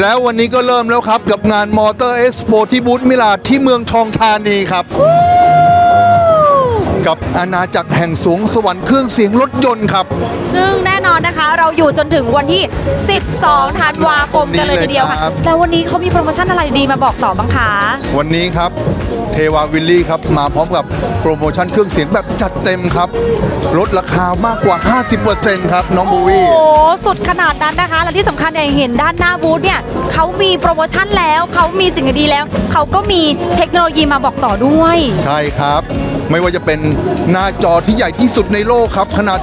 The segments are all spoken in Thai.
แล้ววันนี้ก็เริ่มแล้วครับกับงานมอเตอร์เอ็กซ์โปที่บูธมิลาที่เมืองทองธานีครับ กับอาณาจักรแห่งสวงสวรรค์เครื่องเสียงรถยนต์ครับ ซึ่งแน่นอนนะคะ เราอยู่จนถึงวันที่ 12 ธันวาคมกันเลยทีเดียวค่ะนี่เลยครับ แต่วันนี้เขามีโปรโมชั่นอะไรดีมาบอกต่อบ้างคะ วันนี้ครับเทวาวิลลี่ครับมาพร้อมกับโปรโมชั่นเครื่องเสียงแบบจัดเต็มครับ ลดราคามากกว่า 50%ครับน้องโบโอ้วี่โหสุดขนาดนั้นนะคะ และที่สำคัญเนี่ยเห็นด้านหน้าบูธเนี่ยเขามีโปรโมชั่นแล้วเขามีสิ่งดีๆแล้ว เขาก็มีเทคโนโลยีมาบอกต่อด้วย ใช่ครับ ไม่ว่าจะเป็นหน้าจอที่ใหญ่ที่สุดในโลกครับ ขนาด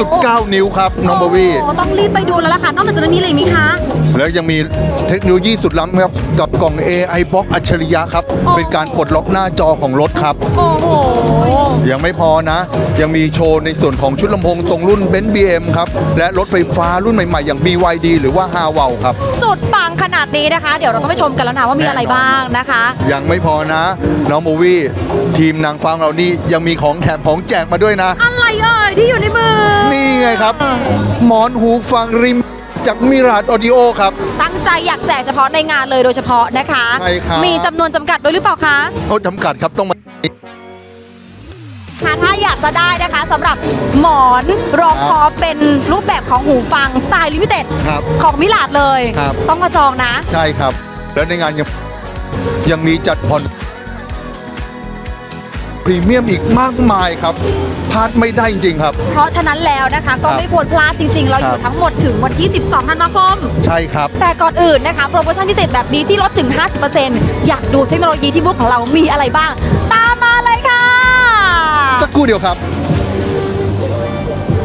12.9 นิ้วครับน้องบวี่โอ้ต้องรีบไปดูแล้วล่ะค่ะ นอกจากนั้นมีอะไรอีกไหมคะ แล้วยังมีเทคโนโลยีสุดล้ำครับ กับกล่อง AI Box อัจฉริยะครับโอ้เป็นการปลดล็อกหน้าจอของรถครับ โอ้โห ยังไม่พอนะ ยังมีโชว์ในส่วนของชุดลำโพงตรงรุ่น b e n z BM ครับ และรถไฟฟ้ารุ่นใหม่ๆ อย่าง BYD หรือว่า h a w a l ครับ สุดปังขนาดนี้นะคะ เดี๋ยวเราต้องไปชมกันแล้วนะว่ามีอะไรบ้างนะคะ ยังไม่พอนะ น้องโบวี่ทีมนางฟังเรานี่ยังมีของแถมของแจกมาด้วยนะ อะไรเอ่ยที่อยู่ในมือ นี่ไงครับหมอนหูฟังริม จากมิราดออดิโอครับ ตั้งใจอยากแจกเฉพาะในงานเลยโดยเฉพาะนะคะ ใช่ครับ มีจำนวนจำกัดด้วยหรือเปล่าคะ เขาจำกัดครับต้องมา ค่ะถ้าอยากจะได้นะคะสำหรับหมอนรองคอเป็นรูปแบบของหูฟังสไตล์ลิมิเต็ดครับของมิลาดเลย ครับ ต้องมาจองนะ ใช่ครับ แล้วในงานยังยังมีจัดผ่อน พรีเมียมอีกมากมายครับพลาดไม่ได้จริงๆครับ เพราะฉะนั้นแล้วนะคะก็ไม่ควรพลาดจริง ๆ เราอยู่ทั้งหมดถึงวันที่ 12 ธันวาคม ใช่ครับ แต่ก่อนอื่นนะคะโปรโมชั่นพิเศษแบบนี้ที่ลดถึง 50%อยากดูเทคโนโลยีที่บูธของเรามีอะไรบ้าง ตามมาเลยค่ะ สักครู่เดียวครับ